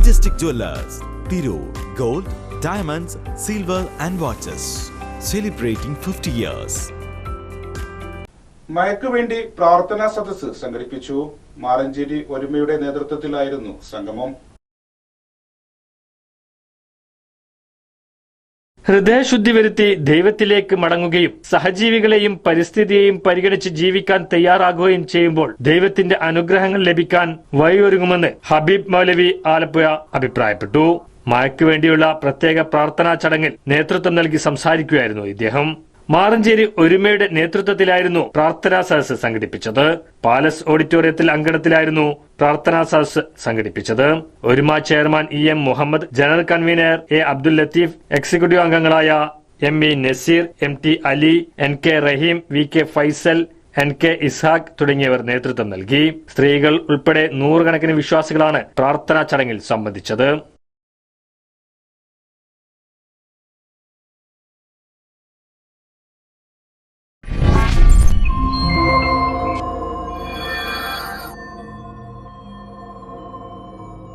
Majestic Jewelers, Thiru, Gold, Diamonds, Silver and Watches. Celebrating 50 years. മയക്കുവേണ്ടി പ്രാർത്ഥനാ സദസ്സ് സംഘടിപ്പിച്ചു മാറഞ്ചേരി ഒരുമയുടെ നേതൃത്വത്തിലായിരുന്നു സംഗമം ഹൃദയശുദ്ധി വരുത്തി ദൈവത്തിലേക്ക് മടങ്ങുകയും സഹജീവികളെയും പരിസ്ഥിതിയെയും പരിഗണിച്ച് ജീവിക്കാൻ തയ്യാറാകുകയും ചെയ്യുമ്പോൾ ദൈവത്തിന്റെ അനുഗ്രഹങ്ങൾ ലഭിക്കാൻ വഴിയൊരുങ്ങുമെന്ന് ഹബീബ് മൗലവി ആലപ്പുഴ അഭിപ്രായപ്പെട്ടു. മഴയ്ക്ക് വേണ്ടിയുള്ള പ്രത്യേക പ്രാർത്ഥനാ ചടങ്ങിൽ നേതൃത്വം നൽകി സംസാരിക്കുകയായിരുന്നു ഇദ്ദേഹം. മാറഞ്ചേരി ഒരുമയുടെ നേതൃത്വത്തിലായിരുന്നു പ്രാർത്ഥനാ സദസ് സംഘടിപ്പിച്ചത്. പാലസ് ഓഡിറ്റോറിയത്തിൽ അങ്കണത്തിലായിരുന്നു പ്രാർത്ഥനാ സദസ് സംഘടിപ്പിച്ചത്. Oruma chairman E M Muhammad general convener A Abdul Latheef executive അംഗങ്ങളായ M E Naseer M T Ali N K Raheem V K Faisal N K Ishaq തുടങ്ങിയവർ നേതൃത്വം നൽകി. സ്ത്രീകൾ ഉൾപ്പെടെ നൂറുകണക്കിന് വിശ്വാസികളാണ് പ്രാർത്ഥനാ ചടങ്ങിൽ സംബന്ധിച്ചത്.